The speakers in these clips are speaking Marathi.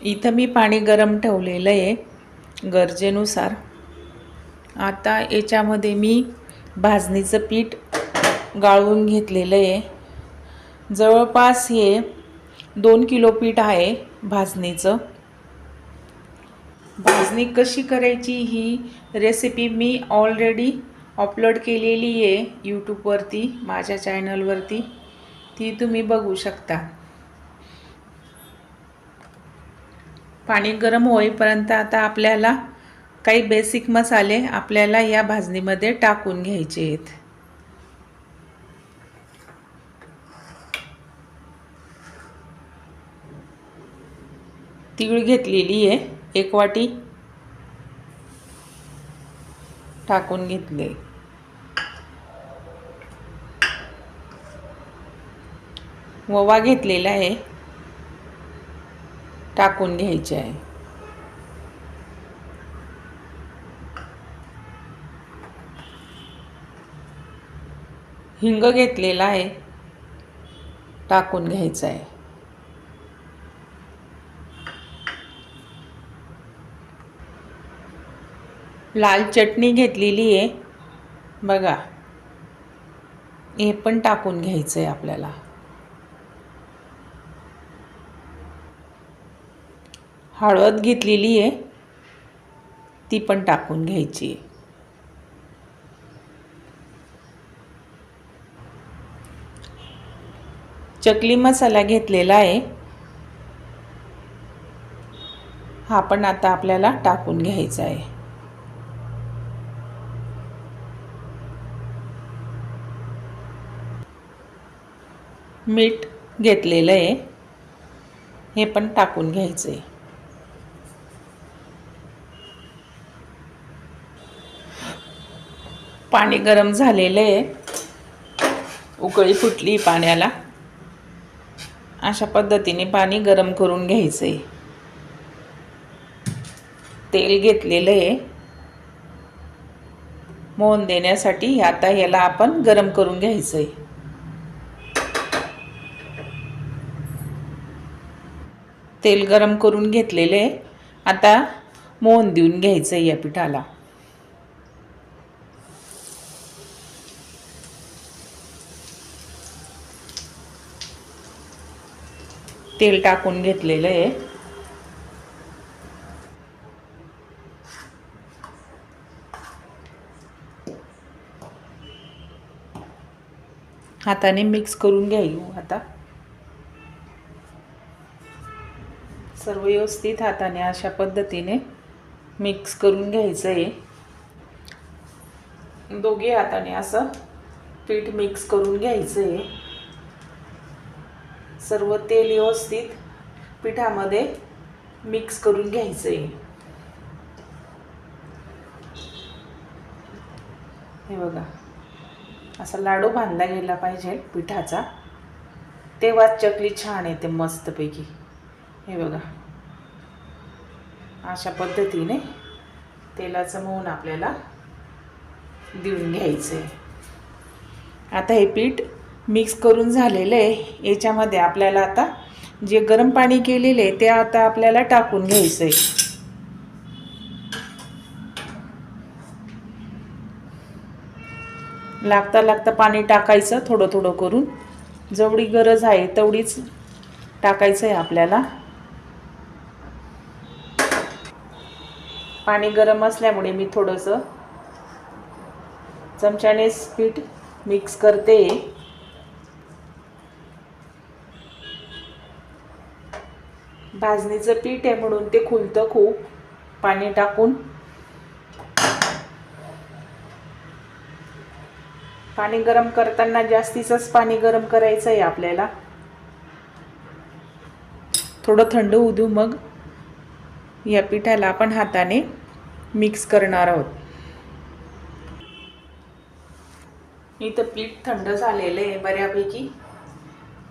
इथं मी पाणी गरम ठेवलेलं आहे गरजेनुसार. आता याच्यामध्ये मी भाजणीचं पीठ गाळून घेतलेलं आहे. जवळपास हे दोन किलो पीठ आहे भाजणीचं. भाजणी कशी करायची ही रेसिपी मी ऑलरेडी अपलोड केलेली आहे यूट्यूबवरती माझ्या चॅनलवरती ती तुम्ही बघू शकता. पाणी गरम होईपर्यंत आता आपल्याला काही बेसिक मसाले आपल्याला या भाजणीमध्ये टाकून घ्यायचे आहेत. तीळ घेतलेली आहे. एक वाटी टाकून घेतले. ववा घेतलेला आहे. टाकून घ्यायचे आहे. हिंग घेतलेला आहे. टाकून घ्यायचं आहे. लाल चटणी घेतलेली आहे. बघा. हे पण टाकून घ्यायचं आहे आपल्याला. हळद घेतलेली आहे. ती पण टाकून घ्यायची. आहे चकली मसाला घेतलेला आहे. हा पण आता आपल्याला टाकून घ्यायचा आहे. मीठ घेतलेलं आहे. हे पण टाकून घ्यायचं आहे पाणी गरम झालेलं आहे. उकळी फुटली पाण्याला. अशा पद्धतीने पाणी गरम करून घ्यायचं आहे तेल घेतलेलं आहे. मोहन देण्यासाठी आता याला आपण गरम करून घ्यायचं आहे तेल गरम करून घेतलेले आता मोहन देऊन घ्यायचं आहे या पिठाला. तेल टाकून घेतलेलं आहे. हाताने मिक्स करून घ्यायू आता. सर्व व्यवस्थित हाताने अशा पद्धतीने मिक्स करून घ्यायचं आहे दोघे हाताने असं पीठ मिक्स करून घ्यायचं आहे सर्व तेल व्यवस्थित पिठामध्ये मिक्स करून घ्यायचं आहे हे बघा. असा लाडू बांधला गेला पाहिजे पिठाचा. तेव्हाच चकली छान येते मस्तपैकी. हे बघा. अशा पद्धतीने तेलाचं मोहन आपल्याला देऊन घ्यायचं आहे आता हे पीठ मिक्स करून झालेलं आहे. याच्यामध्ये आपल्याला आता जे गरम पाणी केलेलं आहे ते आता आपल्याला टाकून घ्यायचं आहे. लागता लागता पाणी टाकायचं थोडं थोडं करून. जेवढी गरज आहे तेवढीच टाकायचं आहे आपल्याला. पाणी गरम असल्यामुळे मी थोडंसं चमच्याने पीठ मिक्स करते. भाजणीचं पीठ आहे म्हणून ते खुलतं खूप. पाणी टाकून. पाणी गरम करताना जास्तीचंच पाणी गरम करायचं आहे आपल्याला. थोडं थंड होऊ देऊ मग. या पिठाला आपण हाताने मिक्स करणार आहोत. इथं पीठ थंड झालेलं आहे बऱ्यापैकी.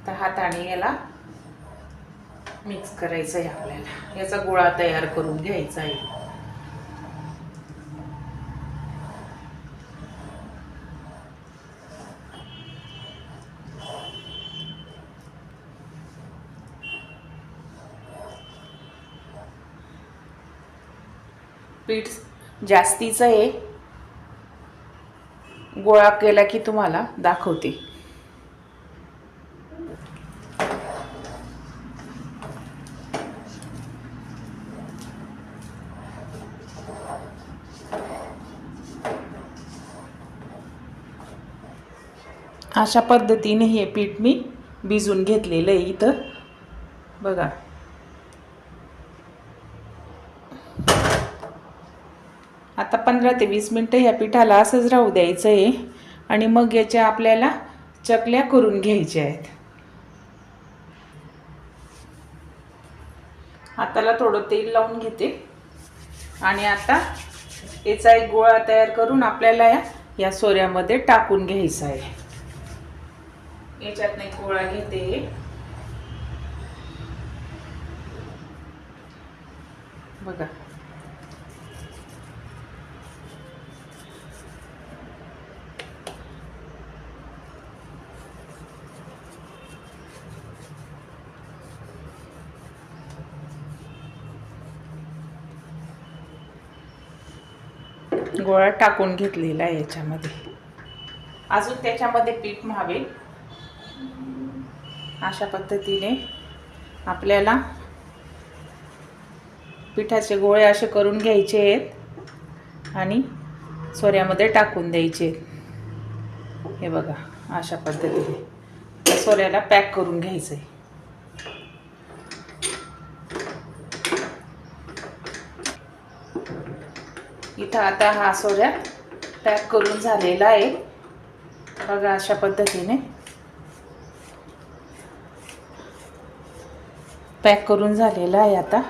तर हाताने याला मिक्स करायचं आहे आपल्याला. याचा गोळा तयार करून घ्यायचा आहे. पीठ जास्तीचं आहे. गोळा केला की तुम्हाला दाखवते. अशा पद्धतीने हे पीठ मी भिजून घेतलेलं आहे इथं. बघा. आता पंधरा ते वीस मिनटं ह्या पिठाला असंच राहू द्यायचं आहे आणि मग याच्या आपल्याला चकल्या करून घ्यायच्या आहेत. हाताला थोडं तेल लावून घेते. आणि आता याचा एक गोळा तयार करून आपल्याला या या सोऱ्यामध्ये टाकून घ्यायचा आहे. याच्यात नाही गोळा घेते. बघा. गोळा टाकून घेतलेला आहे याच्यामध्ये. अजून त्याच्यामध्ये पीठ व्हावे अशा पद्धतीने आपल्याला पिठाचे गोळे असे करून घ्यायचे आहेत आणि सोऱ्यामध्ये टाकून द्यायचे आहेत. हे बघा अशा पद्धतीने. सोऱ्याला पॅक करून घ्यायचं आहे. इथं आता हा सोऱ्या पॅक करून झालेला आहे. बघा अशा पद्धतीने. पॅक करून झालेला आहे आता.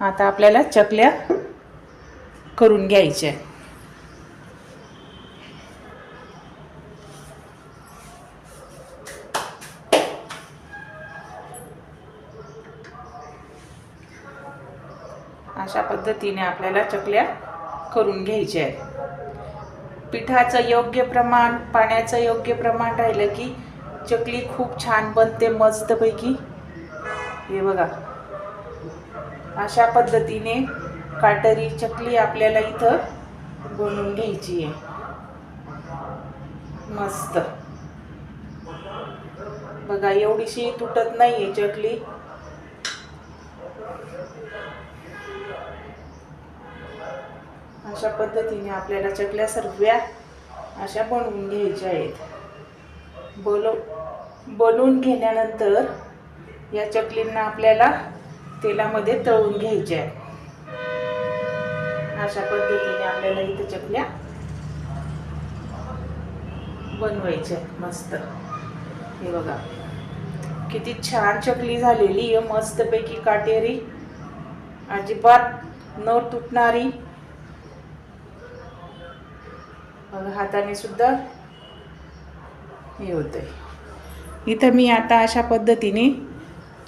आता आपल्याला चकल्या करून घ्यायच्या अशा पद्धतीने आपल्याला चकल्या करून घ्यायच्या आहेत. पिठाचं योग्य प्रमाण पाण्याचं योग्य प्रमाण राहिलं की चकली खूप छान बनते मस्तपैकी. हे बघा. अशा पद्धतीने काटरी चकली आपल्याला इथं बनवून घ्यायची आहे. मस्त. बघा एवढीशी तुटत नाही आहे चकली. अशा पद्धतीने आपल्याला चकल्या सर्व्या अशा बनवून घ्यायच्या आहेत. बोलव बनवून घेण्यानंतर या चकलींना आपल्याला तेलामध्ये तळून घ्यायच्या. आहे अशा पद्धतीने आपल्याला इथं चकल्या बनवायच्या. आहेत मस्त. हे बघा. किती छान चकली झालेली आहे. मस्तपैकी काटेरी. अजिबात न तुटणारी. हाताने सुद्धा हे होतंय. इथं मी आता अशा पद्धतीने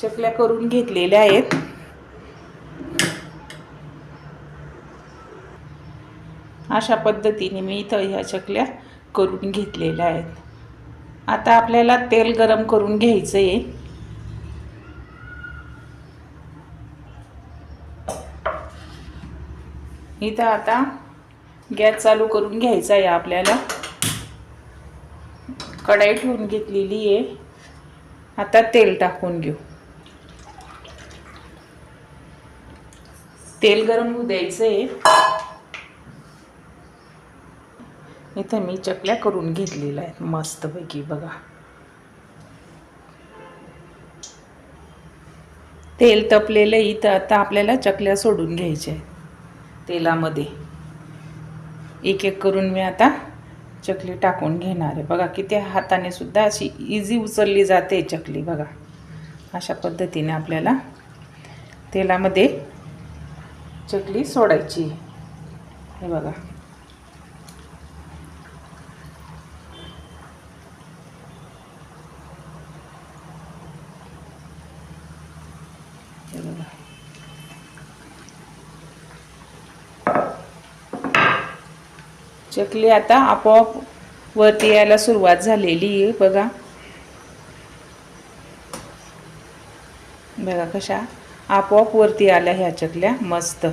चकल्या करून घेतलेल्या आहेत. अशा पद्धतीने मी इथं ह्या चकल्या करून घेतलेल्या आहेत. आता आपल्याला तेल गरम करून घ्यायचं आहे इथं आता गॅस चालू करून घ्यायचा आहे आपल्याला. कढाई ठेवून घेतलेली आहे. आता तेल टाकून घेऊ. तेल गरम होऊ द्यायचं आहे इथं मी चकल्या करून घेतलेल्या आहेत मस्तपैकी बघा. तेल तपलेलं इथं आता आपल्याला चकल्या सोडून घ्यायच्या आहेत तेलामध्ये. एक एक करून मी आता चकली टाकून घेणार आहे. बघा किती हाताने सुद्धा अशी इझी उचलली जाते चकली बघा. अशा पद्धतीने आपल्याला तेलामध्ये चकली सोडायची. हे बघा. हे बघा. चकली आता आपोआप वरती यायला सुरुवात झालेली आहे बघा. बघा कशा आपोआप वरती आल्या ह्या चकल्या. मस्त.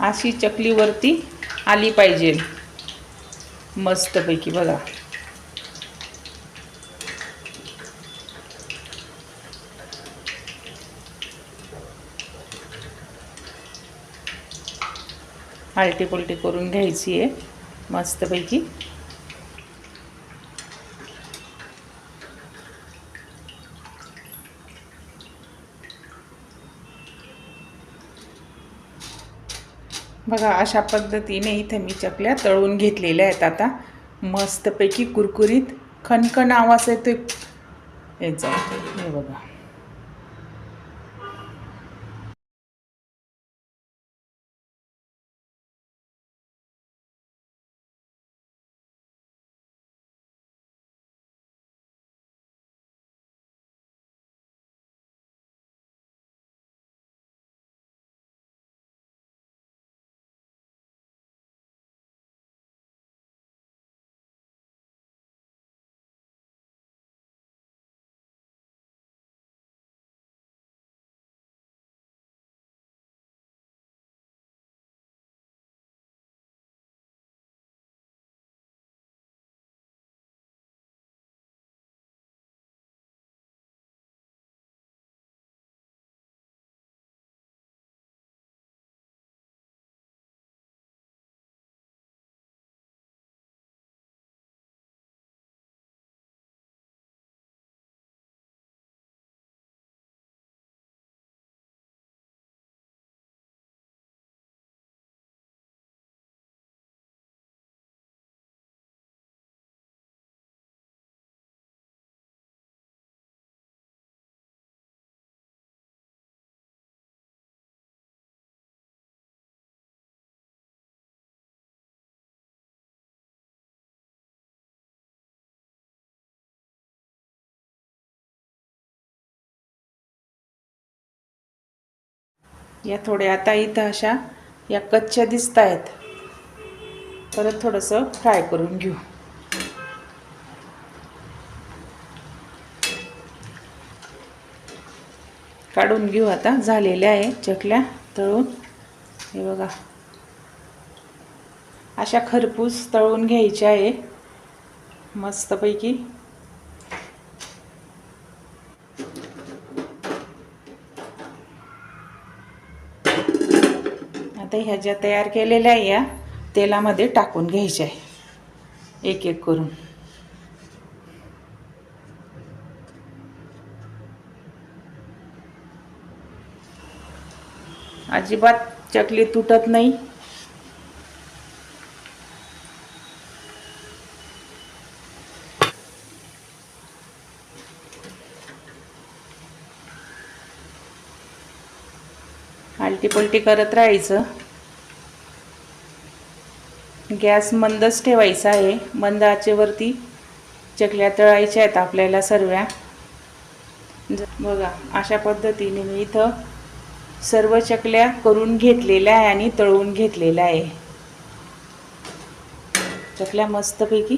अशी चकलीवरती आली पाहिजे. मस्तपैकी बघा. आलटी पुलटी करून घ्यायची आहे. मस्तपैकी. बघा अशा पद्धतीने इथे मी चकल्या तळून घेतलेल्या आहेत आता. मस्तपैकी कुरकुरीत खनखन आवाज येतो याचा हे बघा. या थोड्या आता इथं अशा या कच्च्या दिसत आहेत परत थोडंसं फ्राय करून घेऊ. काढून घेऊ आता. झालेल्या आहे चकल्या तळून. हे बघा. अशा खरपूस तळून घ्यायच्या आहे. मस्तपैकी. आता ह्या ज्या तयार केलेल्या आहे या तेलामध्ये टाकून घ्यायच्या आहे. एक एक करून. अजिबात चकली तुटत नाही. आलटीपलटी करत राहायचं. गॅस मंदच ठेवायचा आहे. मंद आचेवरती चकल्या तळायच्या आहेत आपल्याला सर्व्या. बघा अशा पद्धतीने मी इथं सर्व चकल्या करून घेतलेल्या आहे आणि तळून घेतलेल्या आहे. चकल्या मस्तपैकी